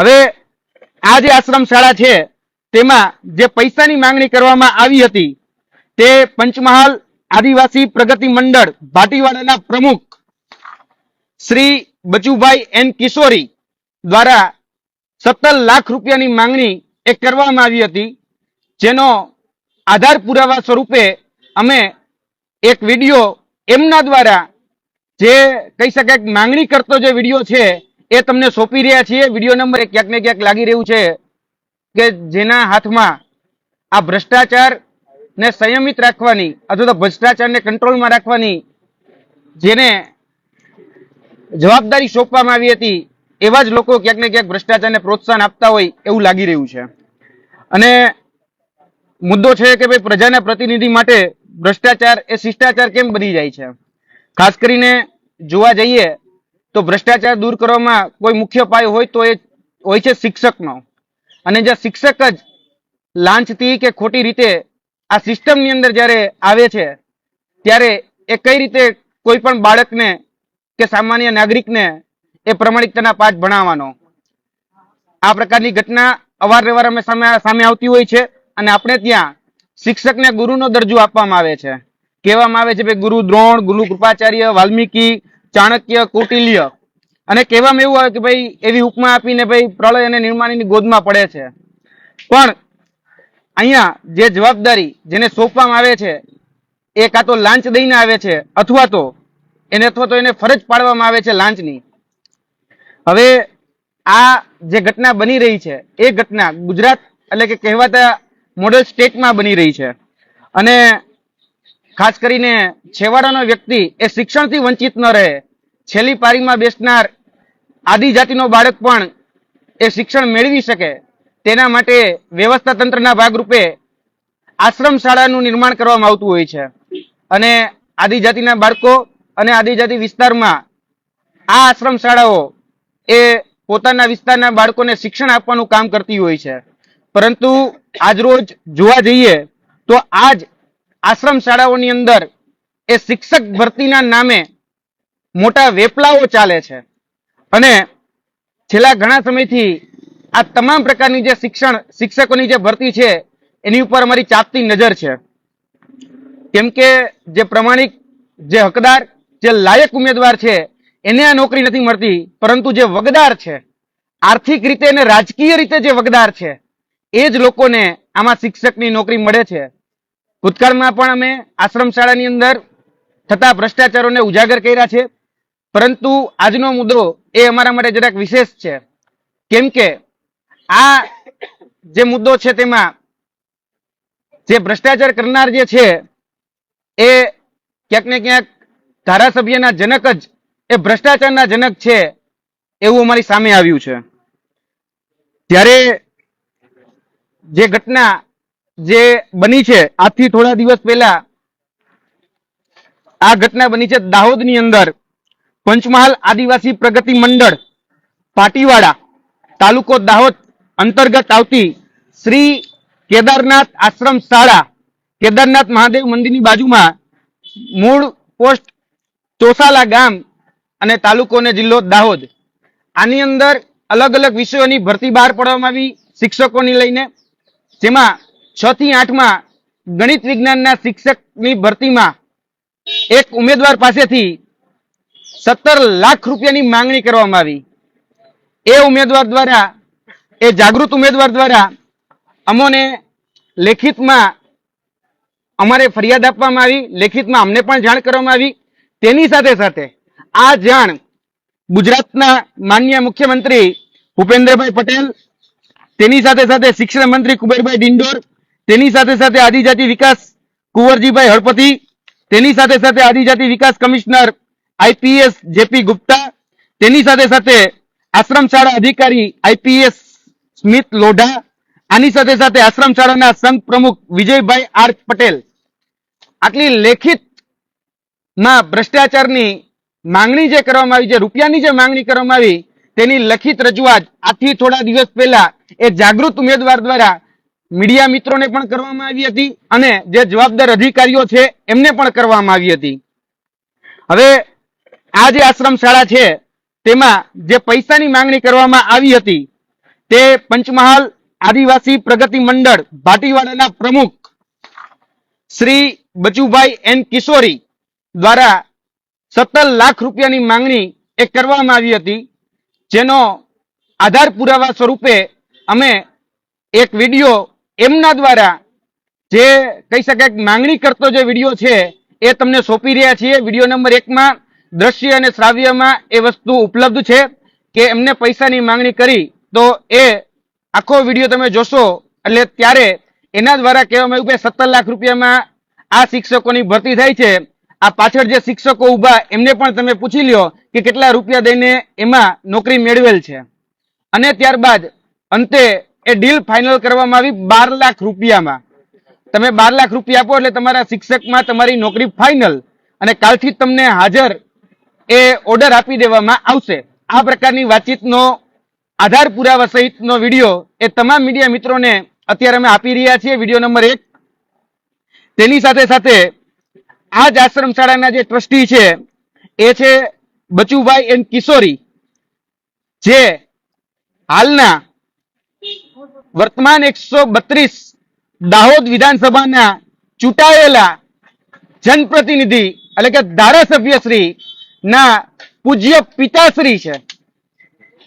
હવે આ જે આશ્રમ શાળા છે, તેમાં જે પૈસાની માંગણી કરવામાં આવી હતી, તે પંચમહાલ આદિવાસી પ્રગતિ મંડળ ભાટીવાડાના પ્રમુખ શ્રી બચુભાઈ એન કિશોરી દ્વારા સત્તર લાખ રૂપિયાની માંગણી એ કરવામાં આવી હતી, જેનો આધાર પુરાવા સ્વરૂપે અમે એક વીડિયો એમના દ્વારા જે કહી શકાય માંગણી કરતો જે વીડિયો છે એ તમને સોંપી રહ્યા છીએ. વીડિયો નંબર ક્યાંક ને ક્યાંક લાગી રહ્યું છે કે જેના હાથમાં આ ભ્રષ્ટાચાર ને સંયમિત રાખવાની અથવા તો ભ્રષ્ટાચારને કંટ્રોલમાં રાખવાની જેને જવાબદારી સોંપવામાં આવી હતી, એવા જ લોકો ક્યાંક ને ક્યાંક ભ્રષ્ટાચારને પ્રોત્સાહન આપતા હોય એવું લાગી રહ્યું છે. અને મુદ્દો છે કે ભાઈ પ્રજાના પ્રતિનિધિ માટે ભ્રષ્ટાચાર એ શિષ્ટાચાર કેમ બની જાય છે? ખાસ કરીને જોવા જઈએ તો ભ્રષ્ટાચાર દૂર કરવામાં કોઈ મુખ્ય પાયો હોય તો એ હોય છે શિક્ષકનો. અને જ્યાં શિક્ષક જ લાંચથી કે ખોટી રીતે આ સિસ્ટમની અંદર જ્યારે આવે છે, ત્યારે એ કઈ રીતે કોઈ પણ બાળકને કે સામાન્ય નાગરિકને એ પ્રમાણિકતાના પાઠ ભણાવવાનો. આ પ્રકારની ઘટના અવારનવાર અમે સામે સામે આવતી હોય છે અને આપણે ત્યાં શિક્ષકને ગુરુનો દરજ્જો આપવામાં આવે છે. કહેવામાં આવે છે કે ગુરુ દ્રોણ, ગુરુ કૃપાચાર્ય, વાલ્મીકી ચાણક્ય કૌટિલ્ય. અને કહેવામાં એવું આવે કે ભાઈ, એવી ઉપમા આપીને ભાઈ પ્રલય અને નિર્માણની ગોદમાં પડે છે. પણ અહીંયા જે જવાબદારી જેને સોંપવામાં આવે છે, એ કાં તો લાંચ દઈને આવે છે, અથવા તો એને અથવા તો એને ફરજ પાડવામાં આવે છે લાંચની. હવે આ જે ઘટના બની રહી છે, એ ઘટના ગુજરાત એટલે કે કહેવાતા મોડેલ સ્ટેટમાં બની રહી છે. અને ખાસ કરીને છેવાડાનો વ્યક્તિ એ શિક્ષણથી વંચિત ન રહે. છેલ્લી પારીમાં બેસનાર આદિજાતિનો બાળક પણ એ શિક્ષણ મેળવી શકે. તેના માટે વ્યવસ્થા તંત્રના ભાગરૂપે આશ્રમ શાળાનું નિર્માણ કરવામાં આવતું હોય છે. અને આદિજાતિના બાળકો અને આદિજાતિ વિસ્તારમાં આ આશ્રમ શાળાઓ એ પોતાના વિસ્તારના બાળકોને શિક્ષણ આપવાનું કામ કરતી હોય છે. પરંતુ આજરોજ જોવા જઈએ તો આજ આશ્રમ શાળાઓની અંદર એ શિક્ષક ભરતીના નામે મોટા વેપલાઓ ચાલે છે. અને છેલ્લા ઘણા સમયથી આ તમામ પ્રકારની જે શિક્ષણ, શિક્ષકોની જે ભરતી છે, એની ઉપર અમારી ચાપતી નજર છે. કેમ કે જે પ્રમાણિક, જે હકદાર, જે લાયક ઉમેદવાર છે, એને આ નોકરી નથી મળતી, પરંતુ જે વગદાર છે, આર્થિક રીતે અને રાજકીય રીતે જે વગદાર છે, એ જ લોકોને આમાં શિક્ષકની નોકરી મળે છે. ભૂતકાળમાં પણ અમે આશ્રમ શાળાની અંદર થતા ભ્રષ્ટાચારોને ઉજાગર કર્યા છે. પરંતુ આજનો મુદ્દો એ અમારા માટે જરાક વિશેષ છે. કેમ કે આ જે મુદ્દો છે તેમાં જે ભ્રષ્ટાચાર કરનાર જે છે, એ ક્યાંક ને ક્યાંક ધારાસભ્યના જનક જ, એ ભ્રષ્ટાચારના જનક છે એવું અમારી સામે આવ્યું છે. ત્યારે જે ઘટના જે બની છે, આજથી થોડા દિવસ પહેલા આ ઘટના બની છે દાહોદની અંદર. પંચમહાલ આદિવાસી પ્રગતિ મંડળ, પાટીવાડા, તાલુકો દાહોદ અંતર્ગત આવતી શ્રી કેદારનાથ આશ્રમ શાળા, કેદારનાથ મહાદેવ મંદિરની બાજુમાં મૂળ પોસ્ટ ચોસાલા ગામ અને તાલુકો ને જિલ્લો દાહોદ. આની અંદર અલગ અલગ વિષયોની ભરતી બહાર પાડવામાં આવી શિક્ષકોની લઈને, જેમાં છ થી આઠમાં ગણિત વિજ્ઞાનના શિક્ષકની ભરતીમાં એક ઉમેદવાર પાસેથી સત્તર લાખ રૂપિયાની માંગણી કરવામાં આવી. એ ઉમેદવાર દ્વારા, એ જાગૃત ઉમેદવાર દ્વારા અમોને લેખિતમાં અમારે ફરિયાદ આપવામાં આવી. લેખિતમાં અમને પણ જાણ કરવામાં આવી. તેની સાથે સાથે આ જાણ ગુજરાતના માન્ય મુખ્યમંત્રી ભૂપેન્દ્રભાઈ પટેલ, તેની સાથે સાથે શિક્ષણ મંત્રી કુબેરભાઈ ડિંડોર તેની સાથે સાથે આદિજાતિ વિકાસ કુંવરજીભાઈ હળપતિ, તેની સાથે સાથે આદિજાતિ વિકાસ કમિશનર આઈપીએસ જેપી ગુપ્તા, તેની સાથે સાથે આશ્રમ અધિકારી આઈપીએસ સ્મિત લોઢા, આની સાથે સાથે આશ્રમ સંઘ પ્રમુખ વિજયભાઈ આર પટેલ. આટલી લેખિતમાં ભ્રષ્ટાચારની માંગણી જે કરવામાં આવી છે રૂપિયાની જે માંગણી કરવામાં આવી, તેની લખિત રજૂઆત આથી થોડા દિવસ પહેલા એ જાગૃત ઉમેદવાર દ્વારા મીડિયા મિત્રોને પણ કરવામાં આવી હતી અને જે જવાબદાર અધિકારીઓ છે, એમને પણ કરવામાં આવી હતી. હવે આ જે આશ્રમ શાળા છે, તેમાં જે પૈસાની માંગણી કરવામાં આવી હતી, તે પંચમહાલ આદિવાસી પ્રગતિ મંડળ ભાટીવાડાના પ્રમુખ શ્રી બચુભાઈ એન કિશોરી દ્વારા સત્તર લાખ રૂપિયાની માંગણી એ કરવામાં આવી હતી, જેનો આધાર પુરાવા સ્વરૂપે અમે એક વીડિયો એમના દ્વારા જે કહી શકાય માંગણી કરતો જે વીડિયો છે, એ તમને સોંપી રહ્યા છીએ. વીડિયો નંબર એકમાં દ્રશ્ય અને શ્રાવ્યમાં એ વસ્તુ ઉપલબ્ધ છે કે એમને પૈસાની માંગણી કરી તો એ આખો વીડિયો તમે જોશો. એટલે ત્યારે એના દ્વારા કહેવામાં આવ્યું કે સત્તર લાખ રૂપિયામાં આ શિક્ષકોની ભરતી થાય છે. આ પાછળ જે શિક્ષકો ઊભા, એમને પણ તમે પૂછી લ્યો કે કેટલા રૂપિયા દઈને એમાં નોકરી મેળવેલ છે. અને ત્યારબાદ અંતે એ ડીલ ફાઇનલ કરવામાં આવી બાર લાખ રૂપિયામાં. તમે બાર લાખ રૂપિયા આપો એટલે તમારા શિક્ષકમાં તમારી નોકરી ફાઇનલ અને કાલથી તમને હાજર એ ઓર્ડર આપી દેવામાં આવશે. આ પ્રકારની વાતચીતનો આધાર પુરાવા સહિતનો વીડિયો એ તમામ મીડિયા મિત્રોને અત્યારે અમે આપી રહ્યા છીએ. વીડિયો નંબર એક. તેની સાથે સાથે આ જ આશ્રમ શાળાના જે ટ્રસ્ટી છે, એ છે બચુભાઈ એન કિશોરી, જે હાલના વર્તમાન એકસો બત્રીસ દાહોદ વિધાનસભાના ચૂંટાયેલા જનપ્રતિનિધિ એટલે કે ધારાસભ્ય શ્રી ના પૂજ્ય પિતાશ્રી છે.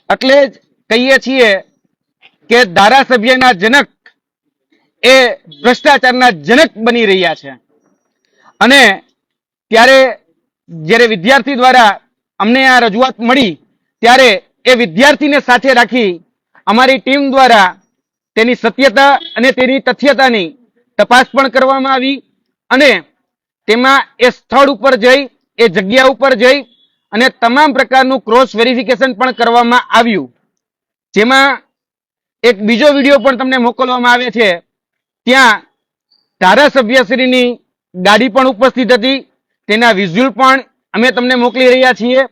એટલે જ કહીએ છીએ કે ધારાસભ્યના જનક એ ભ્રષ્ટાચારના જનક બની રહ્યા છે. અને ત્યારે જ્યારે વિદ્યાર્થી દ્વારા અમને આ રજૂઆત મળી, ત્યારે એ વિદ્યાર્થીને સાથે રાખી અમારી ટીમ દ્વારા તેની સત્યતા અને તેની તથ્યતાની તપાસ પણ કરવામાં આવી અને તેમાં એ સ્થળ ઉપર જઈ, એ જગ્યા ઉપર જઈ અને તમામ પ્રકારનું ક્રોસ વેરિફિકેશન પણ કરવામાં આવ્યું. જેમાં એક બીજો વીડિયો પણ તમને મોકલવામાં આવે છે. ત્યાં ધારાસભ્યશ્રીની ગાડી પણ ઉપસ્થિત હતી. તેના વિઝ્યુઅલ પણ અમે તમને મોકલી રહ્યા છીએ.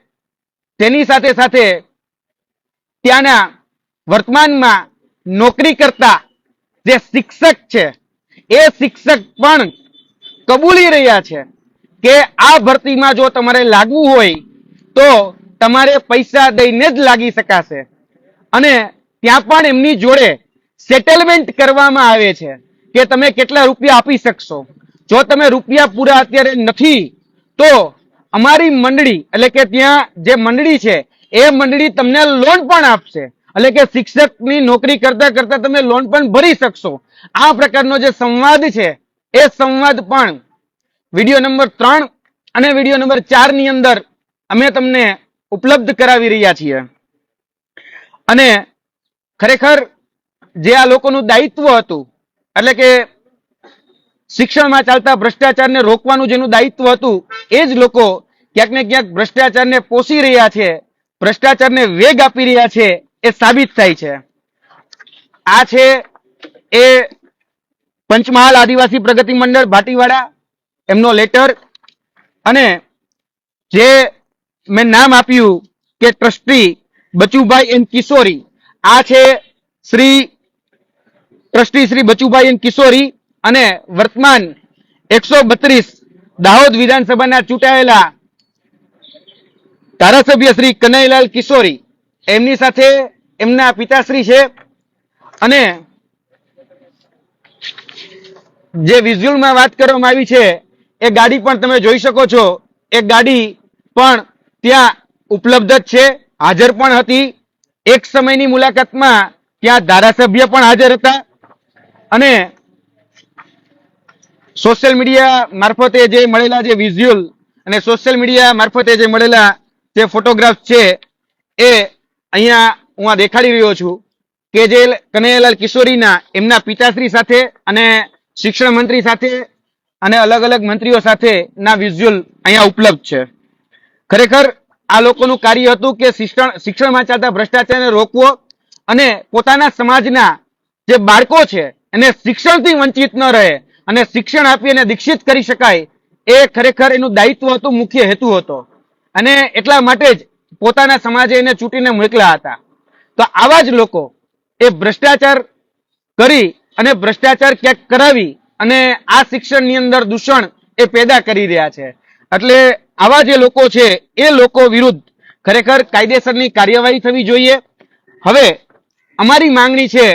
તેની સાથે સાથે ત્યાંના વર્તમાનમાં નોકરી કરતા જે શિક્ષક છે, એ શિક્ષક પણ કબૂલી રહ્યા છે કે આ ભરતીમાં જો તમારે લાગવું હોય તો તમારે પૈસા દઈને જ લાગી શકાશે. અને ત્યાં પણ એમની જોડે સેટલમેન્ટ કરવામાં આવે છે કે તમે કેટલા રૂપિયા આપી શકશો. જો તમે રૂપિયા પૂરા અત્યારે નથી, તો અમારી મંડળી, એટલે કે ત્યાં જે મંડળી છે, એ મંડળી તમને લોન પણ આપશે. એટલે કે શિક્ષકની નોકરી કરતા કરતા તમે લોન પણ ભરી શકશો. આ પ્રકારનો જે સંવાદ છે, એ સંવાદ પણ વીડિયો નંબર ત્રણ અને વીડિયો નંબર ચારની અંદર અમે તમને ઉપલબ્ધ કરાવી રહ્યા છીએ. અને ખરેખર જે આ લોકોનું દાયિત્વ હતું, એટલે કે શિક્ષણમાં ચાલતા ભ્રષ્ટાચારને રોકવાનું જેનું દાયિત્વ હતું, એ જ લોકો ક્યાંક ને ક્યાંક ભ્રષ્ટાચારને પોષી રહ્યા છે, ભ્રષ્ટાચારને વેગ આપી રહ્યા છે એ સાબિત થાય છે. આ છે એ પંચમહાલ આદિવાસી પ્રગતિ મંડળ ભાટીવાડા, એમનો લેટર અને જે મેં નામ આપ્યું કે ટ્રસ્ટી બચુભાઈ એન કિશોરી, આ છે શ્રી ટ્રસ્ટી શ્રી બચુભાઈ એન કિશોરી અને વર્તમાન એકસો બત્રીસ દાહોદ વિધાનસભાના ચૂંટાયેલા ધારાસભ્ય શ્રી કનૈલાલ કિશોરી. એમની સાથે એમના પિતાશ્રી છે. અને જે વિઝ્યુઅલમાં વાત કરવામાં આવી છે, એ ગાડી પણ તમે જોઈ શકો છો. એ ગાડી પણ ત્યાં ઉપલબ્ધ જ છે. હાજર પણ હતી. એક સમયની મુલાકાતમાં ત્યાં ધારાસભ્ય પણ હાજર હતા. અને સોશિયલ મીડિયા મારફતે જે મળેલા જે વિઝ્યુઅલ અને સોશિયલ મીડિયા મારફતે જે મળેલા જે ફોટોગ્રાફ છે, એ અહીંયા હું આ દેખાડી રહ્યો છું કે જે કનૈયાલાલ કિશોરીના, એમના પિતાશ્રી સાથે અને શિક્ષણ મંત્રી સાથે અને અલગ અલગ મંત્રીઓ સાથે ના વિઝ્યુઅલ અહીંયા ઉપલબ્ધ છે. ખરેખર આ લોકોનું કાર્ય હતું કે શિક્ષણ શિક્ષણમાં ચાલતા ભ્રષ્ટાચારને રોકવો અને પોતાના સમાજના જે બાળકો છે એને શિક્ષણથી વંચિત ન રહે અને શિક્ષણ આપી અને દીક્ષિત કરી શકાય એ ખરેખર એનું દાયિત્વ હતું, મુખ્ય હેતુ હતો. અને એટલા માટે જ પોતાના સમાજે એને ચૂંટીને મોકલ્યા હતા. તો આવા જ લોકો એ ભ્રષ્ટાચાર કરી અને ભ્રષ્ટાચાર ક્યાંક કરાવી અને આ શિક્ષણની અંદર દૂષણ એ પેદા કરી રહ્યા છે. એટલે આવા જે લોકો છે, એ લોકો વિરુદ્ધ ખરેખર કાયદેસરની કાર્યવાહી થવી જોઈએ. હવે અમારી માંગણી છે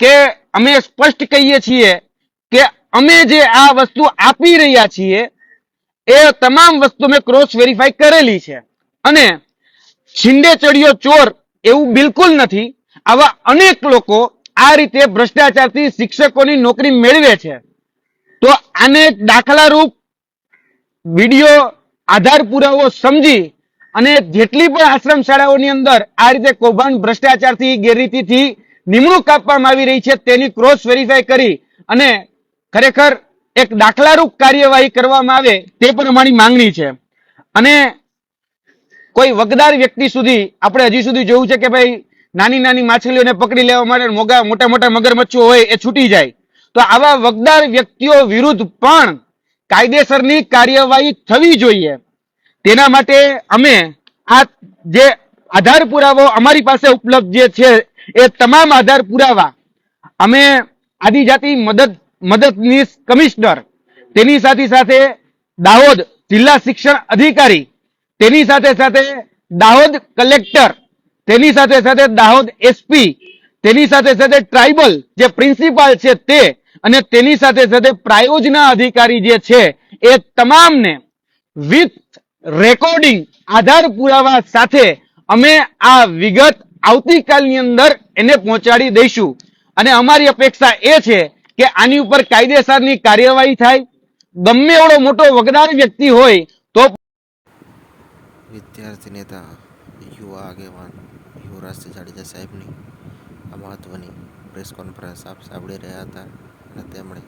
કે અમે સ્પષ્ટ કહીએ છીએ કે અમે જે આ વસ્તુ આપી રહ્યા છીએ, એ તમામ વસ્તુ મેં ક્રોસ વેરીફાઈ કરેલી છે. અને છીંડે ચડિયો ચોર એવું બિલકુલ નથી. આવા અનેક લોકો આ રીતે ભ્રષ્ટાચારથી શિક્ષકોની નોકરી મેળવે છે. તો આને દાખલારૂપ વીડિયો આધાર પુરાવો સમજી અને જેટલી પણ આશ્રમ શાળાઓની અંદર આ રીતે કૌભાંડ ભ્રષ્ટાચારથી ગેરરીતિથી નિમણૂક આપવામાં આવી રહી છે તેની ક્રોસ વેરીફાઈ કરી અને ખરેખર એક દાખલારૂપ કાર્યવાહી કરવામાં આવે તે પણ અમારી માંગણી છે. અને કોઈ વગદાર વ્યક્તિ સુધી આપણે હજી સુધી જોયું છે કે ભાઈ નાની નાની માછલીઓને પકડી લેવા માટે મોગા મોટા મોટા મગરમચ્છો હોય એ છૂટી જાય. તો આવા વગદાર વ્યક્તિઓ વિરુદ્ધ પણ કાયદેસરની કાર્યવાહી થવી જોઈએ. તેના માટે અમે આ જે આધાર પુરાવો અમારી પાસે ઉપલબ્ધ જે છે એ તમામ આધાર પુરાવા અમે આદિજાતિ મદદ મદદનીશ કમિશનર તેની સાથે સાથે દાહોદ જિલ્લા શિક્ષણ અધિકારી તેની સાથે સાથે દાહોદ કલેક્ટર, તેની સાથે સાથે દાહોદ એસપી તેની સાથે સાથે ટ્રાઇબલ જે પ્રિન્સિપાલ છે તે, અને તેની સાથે સાથે પ્રાયોજના અધિકારી જે છે એ તમામને વિથ રેકોર્ડિંગ આધાર પુરાવા સાથે અમે આ વિગત આવતીકાલની અંદર એને પહોંચાડી દઈશું. અને અમારી અપેક્ષા એ છે કે આની ઉપર કાયદેસરની કાર્યવાહી થાય. ગમે એવડો મોટો વગદાર વ્યક્તિ હોય વિદ્યાર્થી નેતા, યુવા આગેવાન યુવરાજસિંહ જાડેજા સાહેબની આ મહત્ત્વની પ્રેસ કોન્ફરન્સ આપ સાંભળી રહ્યા હતા અને તેમણે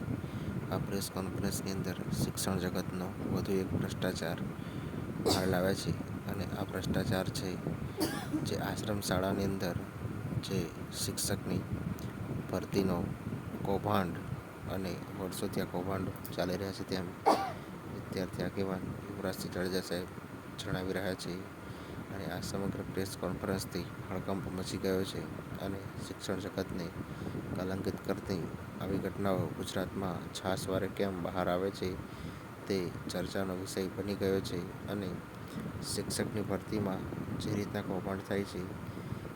આ પ્રેસ કોન્ફરન્સની અંદર શિક્ષણ જગતનો વધુ એક ભ્રષ્ટાચાર બહાર લાવ્યા છે અને આ ભ્રષ્ટાચાર છે જે આશ્રમ શાળાની અંદર જે શિક્ષકની ભરતીનો કૌભાંડ અને વર્ષોથી આ કૌભાંડ ચાલી રહ્યા છે તેમ વિદ્યાર્થી આગેવાન યુવરાજસિંહ જાડેજા સાહેબ જણાવી રહ્યા છે અને આ સમગ્ર પ્રેસ કોન્ફરન્સથી હડકંપ મચી ગયો છે અને શિક્ષણ જગતને કલંકિત કરતી આવી ઘટનાઓ ગુજરાતમાં છાસવારે કેમ બહાર આવે છે તે ચર્ચાનો વિષય બની ગયો છે અને શિક્ષકની ભરતીમાં જે રીતના કૌભાંડ થાય છે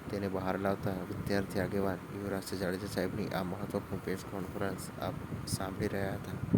તેને બહાર લાવતા વિદ્યાર્થી આગેવાન યુવરાજ જાડેજા સાહેબની આ મહત્વપૂર્ણ પ્રેસ કોન્ફરન્સ આપ સાંભળી રહ્યા હતા.